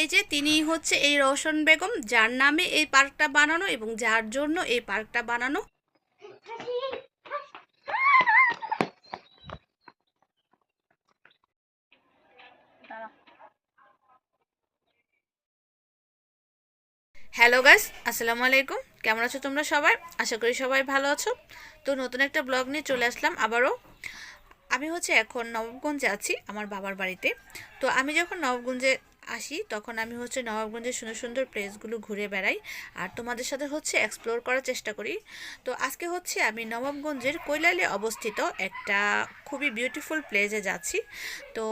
এই যে তিনি হচ্ছে এই রওশন বেগম, যার নামে এই পার্কটা বানানো এবং যার জন্য এই পার্কটা বানানো। হ্যালো গাইস, আসসালামু আলাইকুম। কেমন আছো তোমরা সবাই? আশা করি সবাই ভালো আছো। তো নতুন একটা ব্লগ নিয়ে চলে আসলাম আবারও। আমি হচ্ছে এখন নবাবগঞ্জে আছি, আমার বাবার বাড়িতে। তো আমি যখন নবাবগঞ্জে আসি, তখন আমি হচ্ছে নবাবগঞ্জের সুন্দর সুন্দর প্লেসগুলো ঘুরে বেড়াই আর তোমাদের সাথে হচ্ছে এক্সপ্লোর করার চেষ্টা করি। তো আজকে হচ্ছে আমি নবাবগঞ্জের কৈলালে অবস্থিত একটা খুবই বিউটিফুল প্লেসে যাচ্ছি। তো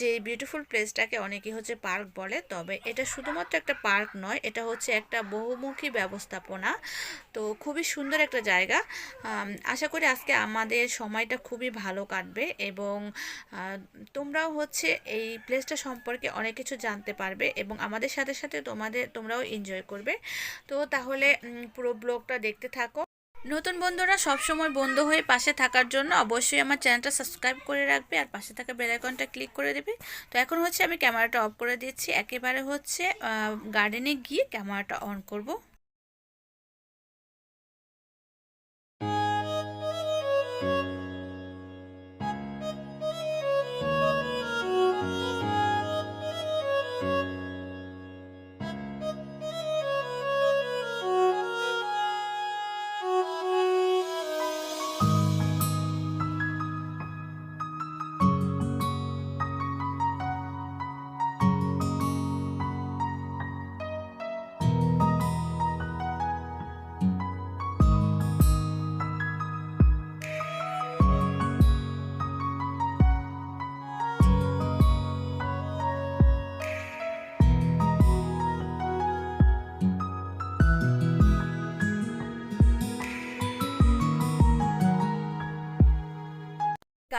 যে বিউটিফুল প্লেসটাকে অনেকেই হচ্ছে পার্ক বলে, তবে এটা শুধুমাত্র একটা পার্ক নয়, এটা হচ্ছে একটা বহুমুখী ব্যবস্থাপনা। তো খুবই সুন্দর একটা জায়গা। আশা করি আজকে আমাদের সময়টা খুবই ভালো কাটবে এবং তোমরাও হচ্ছে এই প্লেসটা সম্পর্কে অনেক কিছু জানতে পারবে এবং আমাদের সাথে সাথে তোমাদের, তোমরাও এনজয় করবে। তো তাহলে পুরো ব্লগটা দেখতে থাকো। নতুন বন্ধুরা সবসময় বন্ধু হয়ে পাশে থাকার জন্য অবশ্যই আমার চ্যানেলটা সাবস্ক্রাইব করে রাখবে আর পাশে থাকা বেলাইকনটা ক্লিক করে দেবে। তো এখন হচ্ছে আমি ক্যামেরাটা অফ করে দিচ্ছি। একেবারে হচ্ছে গার্ডেনে গিয়ে ক্যামেরাটা অন করব।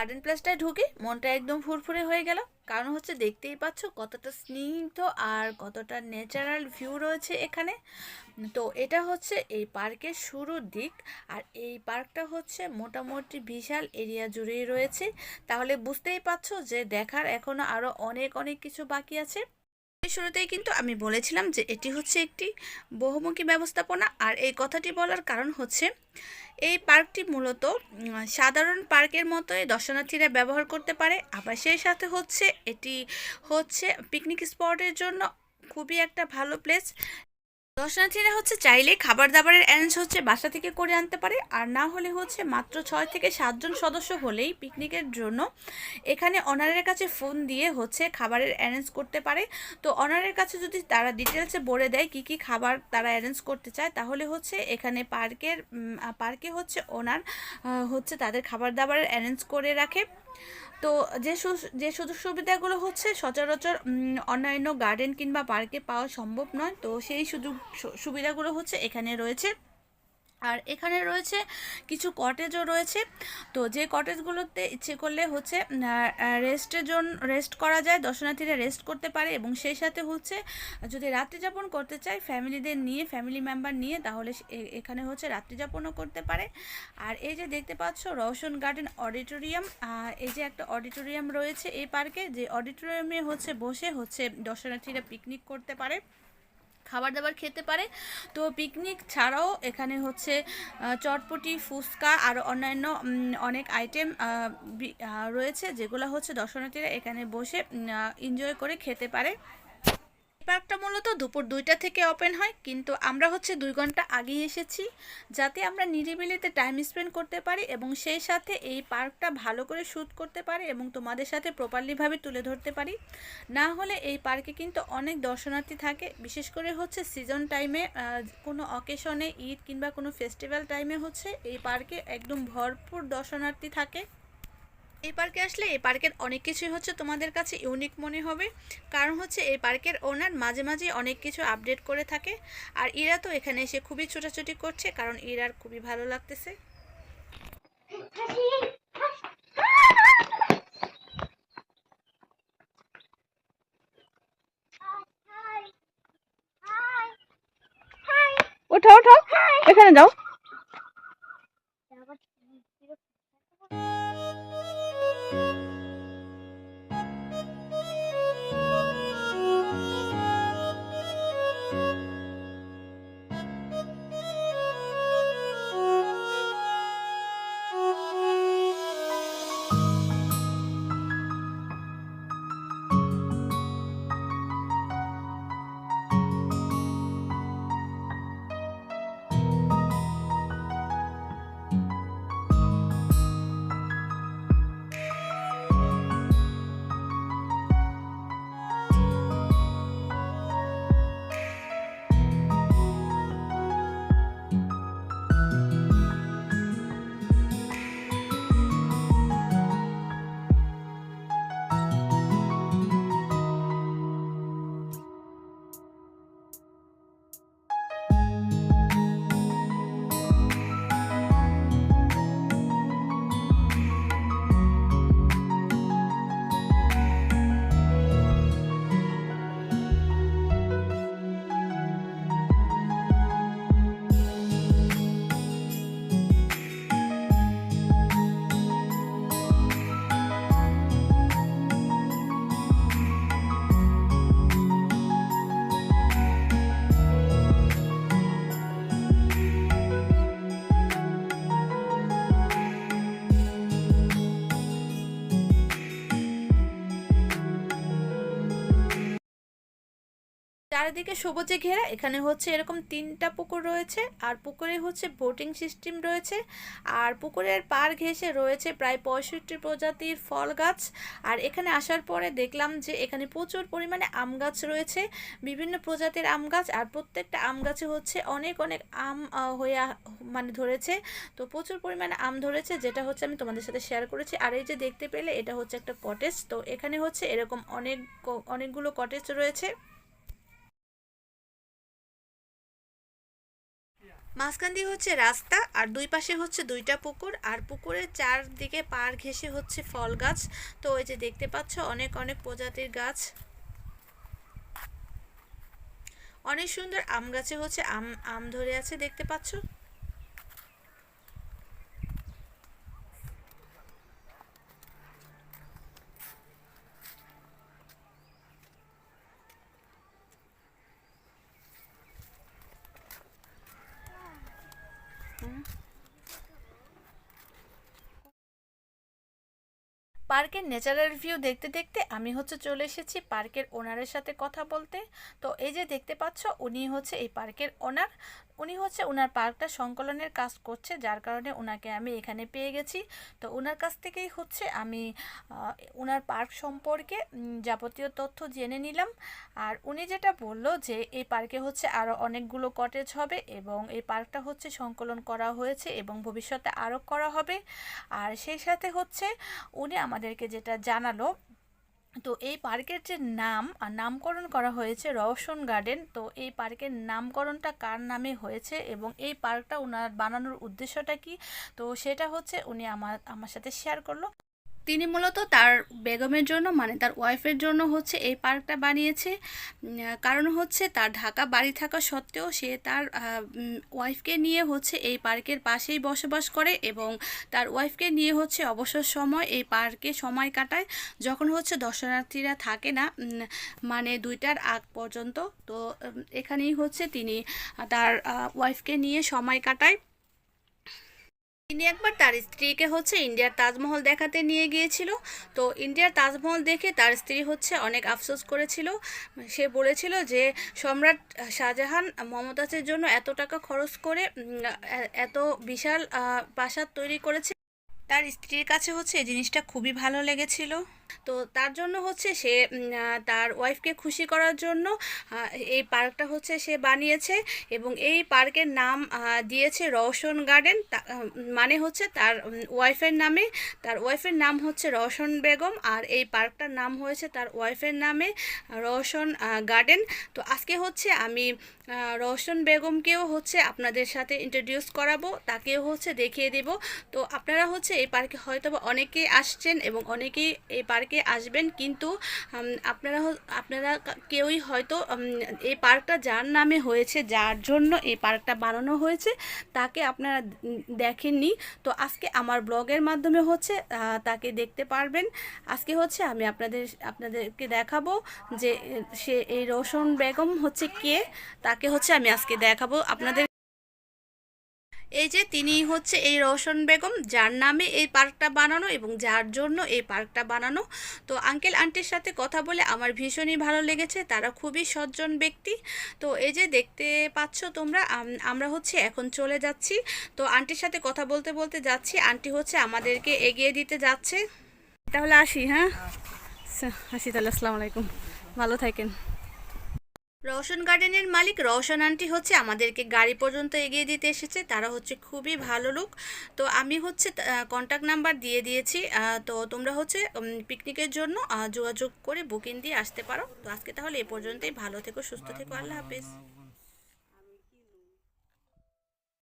গার্ডেন প্লেসটায় ঢুকে মনটা একদম ফুরফুরে হয়ে গেল। কারণ হচ্ছে দেখতেই পাচ্ছ কতটা স্নিগ্ধ আর কতটা ন্যাচারাল ভিউ রয়েছে এখানে। তো এটা হচ্ছে এই পার্কের শুরুর দিক আর এই পার্কটা হচ্ছে মোটামুটি বিশাল এরিয়া জুড়েই রয়েছে। তাহলে বুঝতেই পারছ যে দেখার এখনও আরও অনেক অনেক কিছু বাকি আছে। শুরুতেই কিন্তু আমি বলেছিলাম যে এটি হচ্ছে একটি বহুমুখী ব্যবস্থাপনা আর এই কথাটি বলার কারণ হচ্ছে এই পার্কটি মূলত সাধারণ পার্কের মতোই দর্শনার্থীরা ব্যবহার করতে পারে। আবার সেই সাথে হচ্ছে এটি হচ্ছে পিকনিক স্পটের জন্য খুবই একটা ভালো প্লেস দর্শনার্থীরা হচ্ছে চাইলে খাবার দাবারের অ্যারেঞ্জ হচ্ছে বাসা থেকে করে আনতে পারে, আর না হলে হচ্ছে মাত্র ছয় থেকে সাতজন সদস্য হলেই পিকনিকের জন্য। এখানে অনারের কাছে ফোন দিয়ে হচ্ছে খাবারের অ্যারেঞ্জ করতে পারে। তো অনারের কাছে যদি তারা ডিটেলসে বলে দেয় কি কি খাবার তারা অ্যারেঞ্জ করতে চায়, তাহলে হচ্ছে এখানে পার্কের পার্কে হচ্ছে ওনার হচ্ছে তাদের খাবার দাবারের অ্যারেঞ্জ করে রাখে। তো যে যে সুযোগ সুবিধাগুলো হচ্ছে সচরাচর অন্যান্য গার্ডেন কিংবা পার্কে পাওয়া সম্ভব নয়। তো সেই সুযোগ সুবিধাগুলো হচ্ছে এখানে রয়েছে। আর এখানে রয়েছে কিছু কটেজও রয়েছে। তো যে কটেজগুলোতে ইচ্ছে করলে হচ্ছে রেস্টের জন্য রেস্ট করা যায়, দর্শনার্থীরা রেস্ট করতে পারে এবং সেই সাথে হচ্ছে, যদি রাত্রিযাপন করতে চায় ফ্যামিলিদের নিয়ে ফ্যামিলি মেম্বার নিয়ে, তাহলে এখানে হচ্ছে রাত্রিযাপনও করতে পারে। আর এই যে দেখতে পাচ্ছ, রওশন গার্ডেন অডিটোরিয়াম এই যে একটা অডিটোরিয়াম রয়েছে এই পার্কে যে অডিটোরিয়ামে হচ্ছে বসে হচ্ছে দর্শনার্থীরা পিকনিক করতে পারে। খাবার দাবার খেতে পারে। তো পিকনিক ছাড়াও এখানে হচ্ছে চটপটি, ফুচকা আর অন্যান্য অনেক আইটেম রয়েছে যেগুলো হচ্ছে দর্শনার্থীরা এখানে বসে এনজয় করে খেতে পারে। পার্কটা মূলত দুপুর দুইটা থেকে ওপেন হয়, কিন্তু আমরা হচ্ছে দুই ঘণ্টা আগেই এসেছি, যাতে আমরা নিরিবিলিতে টাইম স্পেন্ড করতে পারি এবং সেই সাথে এই পার্কটা ভালো করে শ্যুট করতে পারি এবং তোমাদের সাথে প্রপারলিভাবে তুলে ধরতে পারি। না হলে এই পার্কে কিন্তু অনেক দর্শনার্থী থাকে, বিশেষ করে হচ্ছে সিজন টাইমে কোনো অকেশনে ঈদ কিংবা কোনো ফেস্টিভ্যাল টাইমে হচ্ছে এই পার্কে একদম ভরপুর দর্শনার্থী থাকে। এই পার্কে আসলে এই পার্কের অনেক কিছুই হচ্ছে তোমাদের কাছে ইউনিক মনে হবে। কারণ হচ্ছে এই পার্কের ওনার মাঝে মাঝে অনেক কিছু আপডেট করে থাকে। আর ইরা তো এখানে এসে খুবই ছোটাছুটি করছে কারণ ইরার খুবই ভালো লাগতেছে। ওঠো ওঠো। এখানে যাও। চারিদিকে সবুজে ঘেরা, এখানে হচ্ছে এরকম তিনটা পুকুর রয়েছে, আর পুকুরে হচ্ছে বোটিং সিস্টেম রয়েছে, আর পুকুরের পার ঘেঁষে রয়েছে প্রায় পঁয়ষট্টি প্রজাতির ফল গাছ, আর এখানে আসার পরে দেখলাম যে এখানে প্রচুর পরিমাণে আম গাছ রয়েছে, বিভিন্ন প্রজাতির আম গাছ, আর প্রত্যেকটা আম গাছে হচ্ছে অনেক অনেক আম হয়ে মানে ধরেছে, তো প্রচুর পরিমাণে আম ধরেছে, যেটা হচ্ছে আমি তোমাদের সাথে শেয়ার করেছি, আর এই যে দেখতে পেলে এটা হচ্ছে একটা কটেজ তো এখানে হচ্ছে এরকম অনেক, অনেকগুলো কটেজ রয়েছে। মাঝখান দিয়ে হচ্ছে রাস্তা, আর দুই পাশে হচ্ছে দুইটা পুকুর, আর পুকুরের চারদিকে পার ঘেসে হচ্ছে ফল গাছ। তো ওই যে দেখতে পাচ্ছ, অনেক অনেক প্রজাতির গাছ। অনেক সুন্দর আম গাছে হচ্ছে আম আম ধরে আছে, দেখতে পাচ্ছ? পার্কের ন্যাচারাল ভিউ দেখতে দেখতে আমি হচ্ছে চলে এসেছি পার্কের ওনারের সাথে কথা বলতে। তো এই যে দেখতে পাচ্ছ, উনি হচ্ছে এই পার্কের ওনার। উনি হচ্ছে ওনার পার্কটা সংকলনের কাজ করছে, যার কারণে ওনাকে আমি এখানে পেয়ে গেছি। তো ওনার কাছ থেকেই হচ্ছে আমি ওনার পার্ক সম্পর্কে যাবতীয় তথ্য জেনে নিলাম। আর উনি যেটা বলল যে এই পার্কে হচ্ছে আরও অনেকগুলো কটেজ হবে এবং এই পার্কটা হচ্ছে সংকলন করা হয়েছে এবং ভবিষ্যতে আরও করা হবে। আর সেই সাথে হচ্ছে উনি আমাদেরকে যেটা জানালো তো এই পার্কের যে নাম নামকরণ করা হয়েছে রওশন গার্ডেন, তো এই পার্কের নামকরণটা কার নামে হয়েছে এবং এই পার্কটা ওনার বানানোর উদ্দেশ্যটা কি? তো সেটা হচ্ছে উনি আমার আমার সাথে শেয়ার করল। তিনি মূলত তার বেগমের জন্য মানে তার ওয়াইফের জন্য হচ্ছে এই পার্কটা বানিয়েছে। কারণ হচ্ছে তার ঢাকা বাড়ি থাকা সত্ত্বেও সে তার ওয়াইফকে নিয়ে হচ্ছে এই পার্কের পাশেই বসবাস করে এবং তার ওয়াইফকে নিয়ে হচ্ছে অবসর সময় এই পার্কে সময় কাটায়। যখন হচ্ছে দর্শনার্থীরা থাকে না মানে দুইটার আগ পর্যন্ত, তো এখানেই হচ্ছে তিনি তার ওয়াইফকে নিয়ে সময় কাটায়। তিনি একবার তার স্ত্রীকে হচ্ছে ইন্ডিয়ার তাজমহল দেখাতে নিয়ে গিয়েছিল। তো ইন্ডিয়ার তাজমহল দেখে তার স্ত্রী হচ্ছে অনেক আফসোস করেছিল। সে বলেছিল যে, সম্রাট শাহজাহান মমতাজের জন্য এত টাকা খরচ করে এত বিশাল প্রাসাদ তৈরি করেছে। তার স্ত্রীর কাছে হচ্ছে এই জিনিসটা খুবই ভালো লেগেছিল। তো তার জন্য হচ্ছে সে তার ওয়াইফকে খুশি করার জন্য এই পার্কটা হচ্ছে সে বানিয়েছে এবং এই পার্কের নাম দিয়েছে রওশন গার্ডেন। মানে হচ্ছে তার ওয়াইফের নামে। তার ওয়াইফের নাম হচ্ছে রওশন বেগম আর এই পার্কটার নাম হয়েছে তার ওয়াইফের নামে রওশন গার্ডেন। তো আজকে হচ্ছে আমি রওশন বেগমকেও হচ্ছে আপনাদের সাথে ইন্ট্রোডিউস করাবো, তাকেও হচ্ছে দেখিয়ে দেব। তো আপনারা হচ্ছে এই পার্কে হয়তো অনেকেই আসছেন এবং অনেকেই এই পার্কে আসবেন, কিন্তু আপনারা আপনারা কেউই হয়তো এই পার্কটা যার নামে হয়েছে, যার জন্য এই পার্কটা বানানো হয়েছে, তাকে আপনারা দেখেননি। তো আজকে আমার ব্লগের মাধ্যমে হচ্ছে তাকে দেখতে পারবেন। আজকে হচ্ছে আমি আপনাদের, আপনাদেরকে দেখাবো যে, সে এই রোশন বেগম হচ্ছে কে, তাকে হচ্ছে আমি আজকে দেখাবো। আপনাদের এই যে তিনি হচ্ছে এই রওশন বেগম যার নামে এই পার্কটা বানানো এবং যার জন্য এই পার্কটা বানানো। তো আঙ্কেল আন্টির সাথে কথা বলে আমার ভীষণই ভালো লেগেছে। তারা খুবই সজ্জন ব্যক্তি। তো এই যে দেখতে পাচ্ছ তোমরা আমরা হচ্ছে এখন চলে যাচ্ছি। তো আন্টির সাথে কথা বলতে বলতে যাচ্ছি। আন্টি হচ্ছে আমাদেরকে এগিয়ে দিতে যাচ্ছে। তাহলে আসি হ্যাঁ? আচ্ছা, আসি তাহলে আসসালামু আলাইকুম। ভালো থাকেন। রওশন গার্ডেনের মালিক রওশন আন্টি হচ্ছে আমাদেরকে গাড়ি পর্যন্ত এগিয়ে দিতে এসেছে। তারা হচ্ছে খুবই ভালো লোক। তো আমি হচ্ছে কন্ট্যাক্ট নাম্বার দিয়ে দিয়েছি। তো তোমরা হচ্ছে পিকনিকের জন্য যোগাযোগ করে বুকিং দিয়ে আসতে পারো। তো আজকে তাহলে এ পর্যন্তই। ভালো থেকো, সুস্থ থেকো। আল্লাহ হাফেজ।